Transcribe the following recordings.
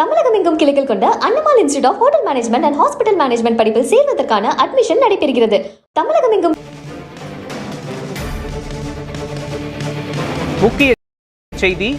தமிழகம் எங்கும் கிளைகள் கொண்ட Annamal institute of hotel management and hospital management படிப்பில் சேர்வதற்கான அட்மிஷன் நடைபெறுகிறது. தமிழகம் எங்கும் முக்கிய செய்தி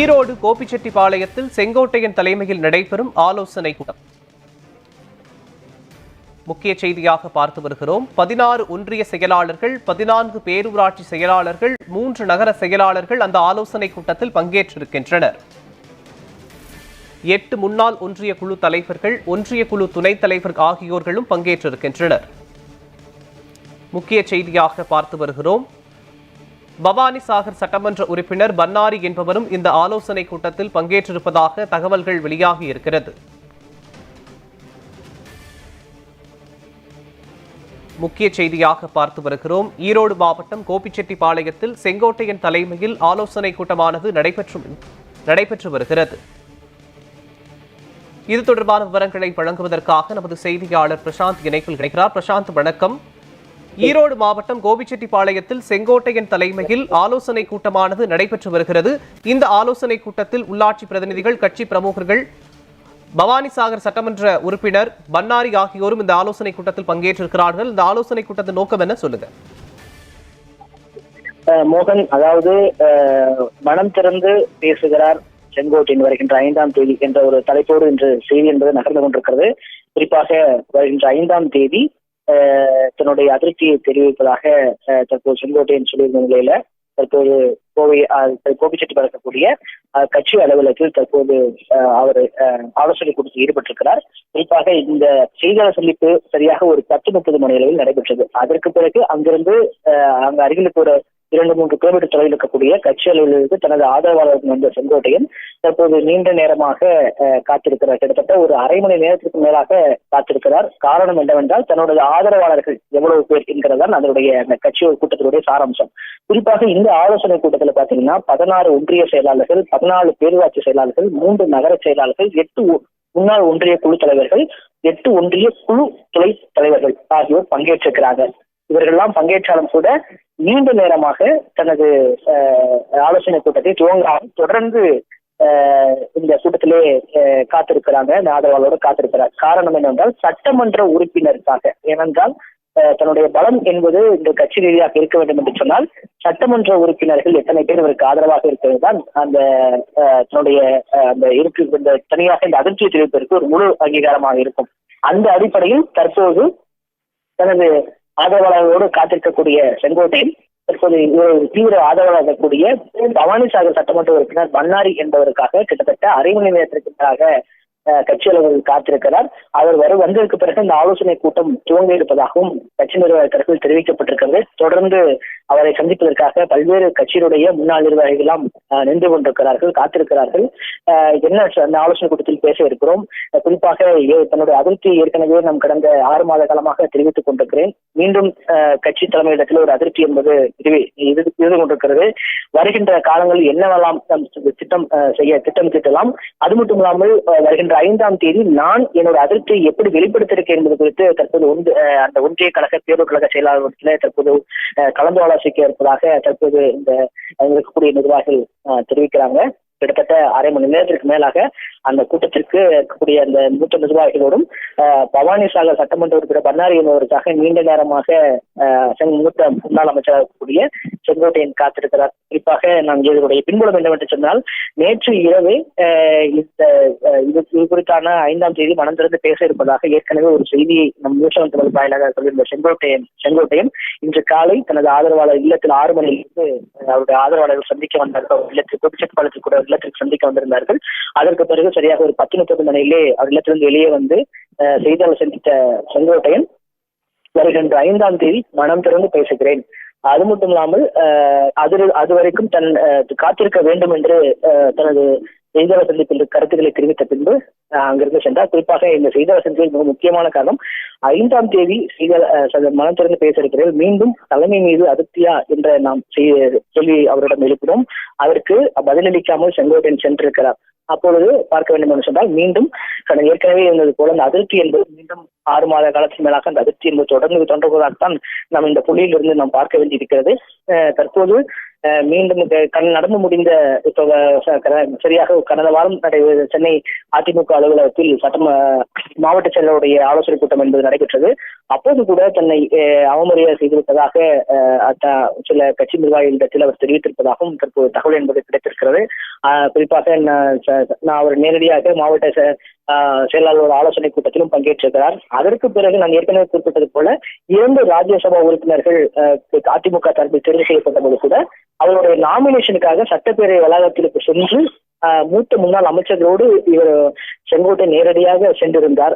ஈரோடு கோபிச்செட்டிப்பாளையத்தில் செங்கோட்டையன் தலைமையில் நடைபெறும் ஆலோசனை கூட்டம். முக்கிய செய்தியாக பார்த்து வருகிறோம். பதினாறு ஒன்றிய செயலாளர்கள் பதினான்கு பேரூராட்சி செயலாளர்கள் மூன்று நகர செயலாளர்கள் அந்த ஆலோசனை கூட்டத்தில் பங்கேற்றிருக்கின்றனர். எட்டு முன்னாள் ஒன்றிய குழு தலைவர்கள் ஒன்றிய குழு துணைத் தலைவர் ஆகியோர்களும் பங்கேற்றிருக்கின்றனர். முக்கிய செய்தியாக பார்த்து வருகிறோம். பவானி சாகர் சட்டமன்ற உறுப்பினர் பன்னாரி என்பவரும் இந்த ஆலோசனை கூட்டத்தில் பங்கேற்றிருப்பதாக தகவல்கள் வெளியாகி இருக்கிறது. முக்கிய செய்தியாக பார்த்து வருகிறோம். ஈரோடு மாவட்டம் கோபிச்செட்டிப்பாளையத்தில் செங்கோட்டையன் தலைமையில் ஆலோசனை கூட்டமானது நடைபெற்று நடைபெற்று வருகிறது. இது தொடர்பான விவரங்களை வழங்குவதற்காக நமது செய்தியாளர் பிரசாந்த் இணைப்பில் கிடைக்கிறார் பிரசாந்த் வணக்கம். ஈரோடு மாவட்டம் கோபிச்செட்டிப்பாளையத்தில் செங்கோட்டையன் தலைமையில் ஆலோசனை கூட்டமானது நடைபெற்று வருகிறது. இந்த ஆலோசனை கூட்டத்தில் உள்ளாட்சி பிரதிநிதிகள் கட்சி பிரமுகர்கள் பவானிசாகர் சட்டமன்ற உறுப்பினர் பன்னாரி ஆகியோரும் இந்த ஆலோசனை கூட்டத்தில் பங்கேற்றிருக்கிறார்கள். இந்த ஆலோசனை கூட்டத்தின் நோக்கம் என்ன? சொல்லுங்க. மோகன் அதாவது மனம் திறந்து பேசுகிறார். செங்கோட்டையன் வருகின்ற ஐந்தாம் தேதி என்ற ஒரு தலைப்போடு இன்று செய்தி என்பது நகர்ந்து கொண்டிருக்கிறது. குறிப்பாக வருகின்ற ஐந்தாம் தேதி தன்னுடைய அதிருப்தியை தெரிவிப்பதாக தற்போது செங்கோட்டையன் சொல்லியிருந்த நிலையில தற்போது கோவை கோபிச்செட்டி பறக்கக்கூடிய கட்சி அலுவலகத்தில் தற்போது அவர் ஆலோசனை கொடுத்து ஈடுபட்டிருக்கிறார். குறிப்பாக இந்த செய்தியாளர் சந்திப்பு சரியாக ஒரு பத்து முப்பது மணி அளவில் நடைபெற்றது. அதற்கு பிறகு அங்கிருந்து அஹ், அங்கு அருகில் ஒரு இரண்டு மூன்று கிலோமீட்டர் தொலைவில் இருக்கக்கூடிய கட்சி அலுவலகத்தில் தனது ஆதரவாளர்கள் வந்த செங்கோட்டையன் தற்போது நீண்ட நேரமாக காத்திருக்கிறார். கிட்டத்தட்ட ஒரு அரை மணி நேரத்திற்கு மேலாக காத்திருக்கிறார். காரணம் என்னவென்றால் தன்னுடைய ஆதரவாளர்கள் எவ்வளவு பேர் என்கிறதான் அதனுடைய அந்த கட்சி கூட்டத்தினுடைய சாராம்சம். குறிப்பாக இந்த ஆலோசனை கூட்டத்தில் பாத்தீங்கன்னா பதினாறு ஒன்றிய செயலாளர்கள் பதினாலு பேரூராட்சி செயலாளர்கள் மூன்று நகர செயலாளர்கள் எட்டு ஒ- முன்னாள் ஒன்றிய குழு தலைவர்கள் எட்டு ஒன்றிய குழு துணை தலைவர்கள் ஆகியோர் பங்கேற்றிருக்கிறார்கள் இவர்கள்லாம் பங்கேற்றாலும் கூட நீண்ட நேரமாக தனது ஆலோசனை கூட்டத்தை துவங்காமல் தொடர்ந்து இந்த கூட்டத்திலே காத்திருக்கிறாங்க. இந்த ஆதரவாளரோடு காத்திருக்கிறார். காரணம் என்னவென்றால் சட்டமன்ற உறுப்பினருக்காக. ஏனென்றால் தன்னுடைய பலம் என்பது இந்த கட்சி ரீதியாக இருக்க வேண்டும் என்று சொன்னால் சட்டமன்ற உறுப்பினர்கள் எத்தனை பேர் இவருக்கு ஆதரவாக இருக்கிறது தான் அந்த தன்னுடைய அந்த இருக்கு இந்த தனியாக இந்த அதிர்ச்சியை தெரிவிப்பதற்கு ஒரு முழு அங்கீகாரமாக இருக்கும். அந்த அடிப்படையில் தற்போது தனது ஆதரவாளர்களோடு காத்திருக்கக்கூடிய செங்கோட்டையன் தற்போது ஒரு தீவிர ஆதரவாளர் இருக்கக்கூடிய பவானிசாகர் சட்டமன்ற உறுப்பினர் பன்னாரி என்பவருக்காக கிட்டத்தட்ட அரை மணி நேரத்திற்கு மேலாக கட்சி அலுவலர்கள் காத்திருக்கிறார். அவர் வரும் வந்ததற்கு பிறகு இந்த ஆலோசனை கூட்டம் துவங்க இருப்பதாகவும் கட்சி நிர்வாக தரப்பில் தெரிவிக்கப்பட்டிருக்கிறது. தொடர்ந்து அவரை சந்திப்பதற்காக பல்வேறு கட்சியினுடைய முன்னாள் நிர்வாகிகளாம் நின்று கொண்டிருக்கிறார்கள் காத்திருக்கிறார்கள். என்ன அந்த ஆலோசனை கூட்டத்தில் பேச இருக்கிறோம். குறிப்பாக தன்னுடைய அதிருப்தி ஏற்கனவே நாம் கடந்த ஆறு மாத காலமாக தெரிவித்துக் கொண்டிருக்கிறேன். மீண்டும் கட்சி தலைமையிடத்தில் ஒரு அதிருப்தி என்பது இதுவே இருந்து கொண்டிருக்கிறது. வருகின்ற காலங்களில் என்னவெல்லாம் திட்டம் செய்ய திட்டம் திட்டலாம் அது மட்டும் இல்லாமல் வருகின்ற ஐந்தாம் தேதி நான் என்னோட அதிருப்தியை எப்படி வெளிப்படுத்திருக்கேன் என்பது குறித்து தற்போது ஒன்று அந்த ஒன்றிய கழக பேரூர் கழக செயலாளர் தற்போது அஹ், கலந்து இருப்பதாக தற்போது இந்த இருக்கக்கூடிய நிர்வாகிகள் தெரிவிக்கிறாங்க. கிட்டத்தட்ட அரை மணி நேரத்திற்கு மேலாக அந்த கூட்டத்திற்கு இருக்கக்கூடிய அந்த மூத்த நிர்வாகிகளோடும் பவானி சாகர் சட்டமன்ற உறுப்பினர் பன்னாரி என்பவருக்காக நீண்ட நேரமாக அஹ், மூத்த முன்னாள் அமைச்சராக இருக்கக்கூடிய செங்கோட்டையன் காத்திருக்கிறார். குறிப்பாக நாம் இதனுடைய பின்புலம் என்னவென்று சொன்னால் நேற்று இரவு இந்த இது இது குறித்தான ஐந்தாம் தேதி மனம் திறந்து பேச இருப்பதாக ஏற்கனவே ஒரு செய்தியை நம் நியூஸ் தமிழ் வாயிலாக சொல்லியிருந்த செங்கோட்டையன் செங்கோட்டையன் இன்று காலை தனது ஆதரவாளர் இல்லத்தில் ஆறு மணியிலிருந்து அவருடைய ஆதரவாளர்கள் சந்திக்க வந்தார்கள். அவர் இல்லத்தில் கோபிச்செட்டிப்பாளையத்தில் கூட இல்லத்திற்கு சந்திக்க வந்திருந்தார்கள். அதற்கு பிறகு சரியாக ஒரு பத்து முப்பது மணியிலே அவர் இல்லத்திலிருந்து வெளியே வந்து செய்தியாளர் சந்தித்த செங்கோட்டையன் வருகின்ற ஐந்தாம் தேதி மனம் திறந்து பேசுகிறேன். அது மட்டும் இல்லாமல் அது அது வரைக்கும் தன் காத்திருக்க வேண்டும் என்று தனது செய்தியாளர் சந்திப்பில் கருத்துக்களை தெரிவித்த பின்பு அஹ், அங்கிருந்து சென்றார். குறிப்பாக இந்த செய்தியாளர் சந்திப்பில் மிக முக்கியமான காரணம் ஐந்தாம் தேதி செய்தியாளர் மனம் திறந்து பேச இருக்கிறார். மீண்டும் தலைமை மீது அதிருப்தியா என்ற நாம் செய்ய- சொல்லி அவரிடம் எழுப்பினோம். அதற்கு பதிலளிக்காமல் செங்கோட்டையன் சென்றிருக்கிறார். அப்பொழுது பார்க்க வேண்டும் என்று சொன்னால் மீண்டும் கடந்த ஏற்கனவே இருந்தது போல அந்த அதிருப்தி என்பது மீண்டும் ஆறு மாத காலத்தின் மேலாக அந்த அதிருப்தி என்பது தொடர்ந்து தொடர்வதாகத்தான் நாம் இந்த புள்ளியிலிருந்து நாம் பார்க்க வேண்டியிருக்கிறது. அஹ் தற்போது மீண்டும் கண் நடந்து முடிந்த இப்போ சரியாக கடந்த வாரம் நடை சென்னை அதிமுக அலுவலகத்தில் சட்டம் மாவட்ட செயலருடைய ஆலோசனை கூட்டம் என்பது நடைபெற்றது. அப்போது கூட தன்னை அவமரியாதை செய்திருப்பதாக சில கட்சி நிர்வாகிகளிடத்தில் அவர் தெரிவித்திருப்பதாகவும் தற்போது தகவல் என்பது கிடைத்திருக்கிறது. குறிப்பாக நான் நான் அவர் நேரடியாக மாவட்ட செ- செயலாளர் ஆலோசனை கூட்டத்திலும் பங்கேற்றிருக்கிறார். அதற்கு பிறகு நான் ஏற்கனவே குறிப்பிட்டது போல இரண்டு ராஜ்யசபா உறுப்பினர்கள் அதிமுக தரப்பில் தெரிவு செய்யப்பட்ட போது கூட அவருடைய நாமினேஷனுக்காக சட்டப்பேரவை வளாகத்திற்கு சென்று மூத்த முன்னாள் அமைச்சர்களோடு இவர் செங்கோட்டை நேரடியாக சென்றிருந்தார்.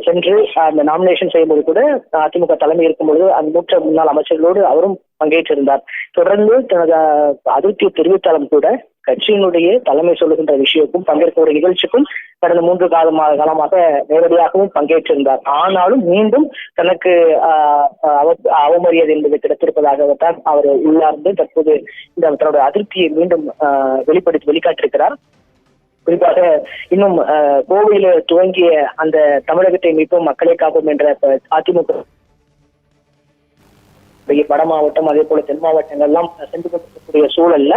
சென்று அந்த நாமினேஷன் செய்யும்போது கூட அதிமுக தலைமை இருக்கும் பொழுது அந்த மூத்த முன்னாள் அமைச்சர்களோடு அவரும் பங்கேற்றிருந்தார். தொடர்ந்து தனது அதிருப்தியை தெரிவித்தாலும் கூட கட்சியினுடைய தலைமை சொல்லுகின்ற விஷயக்கும் பங்கேற்கக்கூடிய நிகழ்ச்சிக்கும் கடந்த மூன்று காலமாக காலமாக நேரடியாகவும் பங்கேற்றிருந்தார். ஆனாலும் மீண்டும் தனக்கு ஆஹ், அவமரியாதை என்பது கிடைத்திருப்பதாகத்தான் அவர் உள்ளார்ந்து தற்போது இந்த தன்னுடைய அதிருப்தியை மீண்டும் ஆஹ், வெளிப்படுத்தி வெளிக்காட்டிருக்கிறார் குறிப்பாக இன்னும் கோவையில துவங்கிய அந்த தமிழகத்தை மீட்போம் மக்களை காப்போம் என்ற அதிமுக அதிமுக வட மாவட்டம் அதே போல தென் மாவட்டங்கள்லாம் சென்று கொண்டிருக்கக்கூடிய சூழல்ல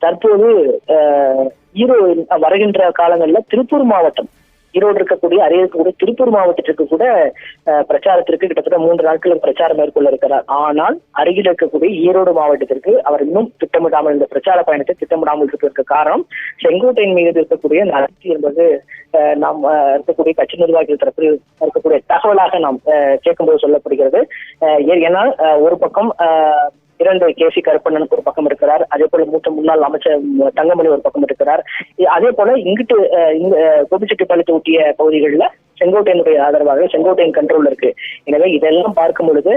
தற்போது ஆஹ், ஈரோடு வருகின்ற காலங்கள்ல திருப்பூர் மாவட்டம் ஈரோடு இருக்கக்கூடிய அருகே இருக்கக்கூடிய திருப்பூர் மாவட்டத்திற்கு கூட பிரச்சாரத்திற்கு கிட்டத்தட்ட மூன்று நாட்களுக்கு பிரச்சாரம் மேற்கொள்ள இருக்கிறார். ஆனால் அருகில் இருக்கக்கூடிய ஈரோடு மாவட்டத்திற்கு அவர் இன்னும் திட்டமிடாமல் இந்த பிரச்சார பயணத்தை திட்டமிடாமல் இருப்பதற்கு காரணம் செங்கோட்டையின் மீது இருக்கக்கூடிய நடத்தி என்பது நாம் இருக்கக்கூடிய கட்சி நிர்வாகிகள் தரப்பில் இருக்கக்கூடிய தகவலாக நாம் கேட்கும்போது சொல்லப்படுகிறது. ஏன்னா ஏ- ஏன்னால் ஒரு பக்கம் இரண்டு கே சி கருப்பண்ணன் ஒரு பக்கம் இருக்கிறார். அதே போல மூத்த முன்னாள் அமைச்சர் தங்கமணி ஒரு பக்கம் இருக்கிறார். அதே போல இங்கிட்டு அஹ், இந்த அஹ், கோபிச்செட்டிப்பாளையத்தை ஒட்டிய பகுதிகளில் செங்கோட்டையனுடைய ஆதரவாக செங்கோட்டையின் கண்ட்ரோல் இருக்கு. எனவே இதெல்லாம் பார்க்கும் பொழுது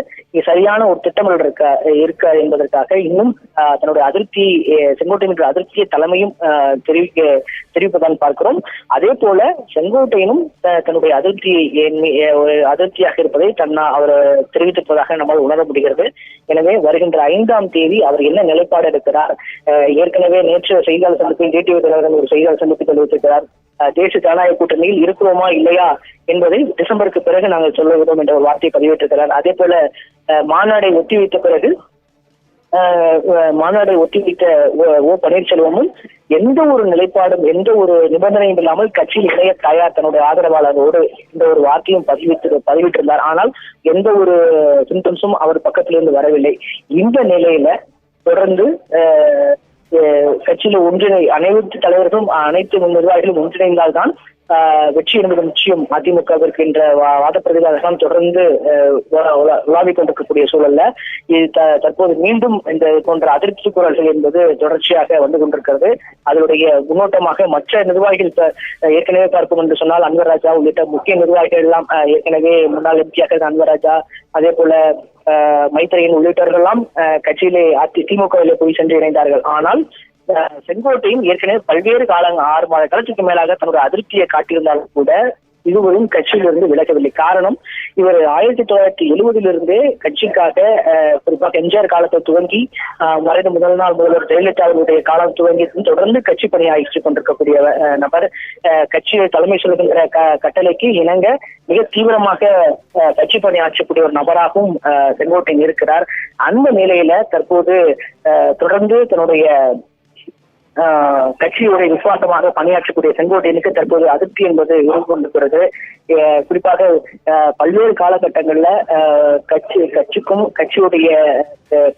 சரியான ஒரு திட்டமிடல் இருக்க இருக்க என்பதற்காக இன்னும் தன்னுடைய அதிருப்தி அஹ், செங்கோட்டையின் அதிருப்தியை தலைமையும் ஆஹ், தெரிவிக்க தெரிவிப்பதான் பார்க்கிறோம். அதே போல செங்கோட்டையனும் தன்னுடைய அதிருப்தியை ஒரு அதிருப்தியாக இருப்பதை தன்னா அவர் தெரிவித்திருப்பதாக நம்மால் உணர முடிகிறது. எனவே வருகின்ற ஐந்தாம் தேதி அவர் என்ன நிலைப்பாடு எடுக்கிறார்? அஹ், ஏற்கனவே நேற்று செய்தியாளர் சந்திப்பில் டிடிவி தலைவர்கள் ஒரு செய்தியாளர் சந்திப்பு தெரிவித்திருக்கிறார். தேசிய ஜனநாயக கூட்டணியில் இருக்கிறோமா இல்லையா என்பதை டிசம்பருக்கு பிறகு நாங்கள் சொல்ல விடும் என்ற ஒரு வார்த்தையை பதிவிட்டிருக்கிறார் அதே போல அஹ், மாநாடை ஒத்தி வைத்த பிறகு அஹ் மாநாடை ஒத்திவைத்த ஓ- பன்னீர்செல்வமும் எந்த ஒரு நிலைப்பாடும் எந்த ஒரு நிபந்தனையும் இல்லாமல் கட்சியில் இணைய தயார் தன்னுடைய ஆதரவாளரோடு இந்த ஒரு வார்த்தையும் பதிவிட்டு பதிவிட்டிருந்தார். ஆனால் எந்த ஒரு சிம்டம்ஸும் அவர் பக்கத்திலிருந்து வரவில்லை. இந்த நிலையில தொடர்ந்து அஹ் கட்சியில ஒன்றிணை அனைத்து தலைவர்களும் அனைத்து நிர்வாகிகளும் ஒன்றிணைந்தால்தான் ஆஹ் வெற்றி என்பது நிச்சயம். அதிமுகவிற்கு என்ற வா- வாத தொடர்ந்து உலாவிக் கொண்டிருக்கக்கூடிய சூழல்ல இது த- தற்போது மீண்டும் இந்த போன்ற அதிருப்தி குரல்கள் என்பது தொடர்ச்சியாக வந்து கொண்டிருக்கிறது. அதனுடைய முன்னோட்டமாக மற்ற நிர்வாகிகள் ஏற்கனவே பார்ப்போம் என்று சொன்னால் அன்வர் ராஜா உள்ளிட்ட முக்கிய நிர்வாகிகள் எல்லாம் ஏற்கனவே முன்னாள் எம்பியாக அன்பராஜா அதே போல மைத்திரையன் மைத்ரேயன் உள்ளிட்டவர்கள் எல்லாம் அஹ், கட்சியிலே அதி திமுகவிலே போய் சென்று இணைந்தார்கள். ஆனால் செங்கோட்டையும் ஏற்கனவே பல்வேறு காலங்கள் ஆறு மாத காலத்துக்கு மேலாக தன்னுடைய அதிருப்தியை காட்டியிருந்தாலும் கூட இதுவரும் கட்சியிலிருந்து விலகவில்லை. காரணம் இவர் ஆயிரத்தி தொள்ளாயிரத்தி எழுபதிலிருந்தே கட்சிக்காக அஹ், குறிப்பாக எம்ஜிஆர் காலத்தை துவங்கி மறைந்த முதல் நாள் முதல்வர் ஜெயலலிதா அவருடைய காலம் துவங்கி தொடர்ந்து கட்சி பணியாற்றிக் கொண்டிருக்கக்கூடிய நபர். அஹ், கட்சியை தலைமை சொல்லுகின்ற க- கட்டளைக்கு இணங்க மிக தீவிரமாக அஹ், கட்சி பணியாற்றக்கூடிய ஒரு நபராகவும் செங்கோட்டையன் இருக்கிறார். அந்த நிலையில தற்போது தொடர்ந்து தன்னுடைய கட்சியுடைய விசுவாசமாக பணியாற்றக்கூடிய செங்கோட்டையனுக்கு தற்போது அதிருப்தி என்பது இருந்து கொண்டிருக்கிறது அஹ் குறிப்பாக பல்வேறு காலகட்டங்கள்ல கட்சி கட்சிக்கும் கட்சியுடைய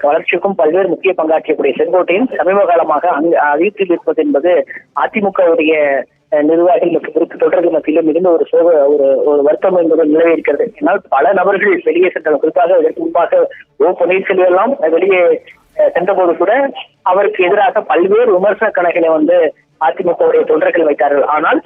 வளர்ச்சிக்கும் பல்வேறு முக்கிய பங்காற்றியக்கூடிய செங்கோட்டையன் சமீப காலமாக அங்கு அதிருப்தியில் இருப்பது என்பது அதிமுகவுடைய நிர்வாகிகள் மற்றும் குறிப்பு தொடர்கள் மத்தியிலும் மிகுந்த ஒரு சோக ஒரு ஒரு வருத்தம் என்பது நிலவி இருக்கிறது என்னால் பல நபர்கள் வெளியே சென்றனர். குறிப்பாக இதற்கு முன்பாக ஓ பன்னீர்செல்வம் வெளியே சென்றபோது கூட அவருக்கு எதிராக பல்வேறு விமர்சன கணக்கில வந்து அதிமுகவுடைய தொண்டர்கள் வைத்தார்கள். ஆனால்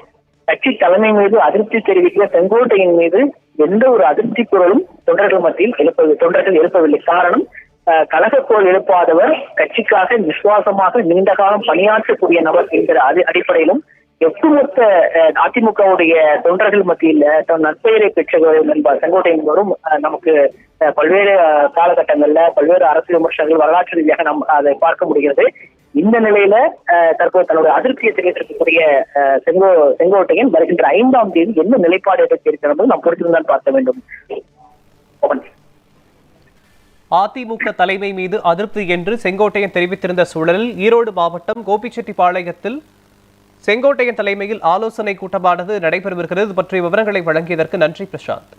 கட்சி தலைமை மீது அதிருப்தி தெரிவிக்கிற செங்கோட்டையின் மீது எந்த ஒரு அதிருப்தி குரலும் தொண்டர்கள் மத்தியில் எழுப்ப தொண்டர்கள் எழுப்பவில்லை. காரணம் அஹ், கழகக்கோள் எழுப்பாதவர் கட்சிக்காக விசுவாசமாக நீண்ட காலம் பணியாற்றக்கூடிய நபர் என்கிற அடி- அடிப்படையிலும் ஒட்டுமொத்த அதிமுகவுடைய தொண்டர்கள் மத்தியில் தன் நற்பெயரை பெற்றவர் என்பார் செங்கோட்டையன் வரும் நமக்கு பல்வேறு காலகட்டங்கள்ல பல்வேறு அரசியல் விமர்சனங்கள் வரலாற்று ரீதியாக நாம் அதை பார்க்க முடிகிறது. இந்த நிலையில தற்போது தன்னுடைய அதிருப்தியை தெரிவித்திருக்கக்கூடிய செங்கோ செங்கோட்டையன் வருகின்ற ஐந்தாம் தேதி என்ன நிலைப்பாடு எடுத்திருக்கிறது நாம் பொறுத்திருந்தான் பார்க்க வேண்டும். அதிமுக தலைமை மீது அதிருப்தி என்று செங்கோட்டையன் தெரிவித்திருந்த சூழலில் ஈரோடு மாவட்டம் கோபிச்செட்டிப்பாளையத்தில் செங்கோட்டையன் தலைமையில் ஆலோசனை கூட்டமானது நடைபெறவிருக்கிறது பற்றிய விவரங்களை வழங்கியதற்கு நன்றி பிரசாந்த்.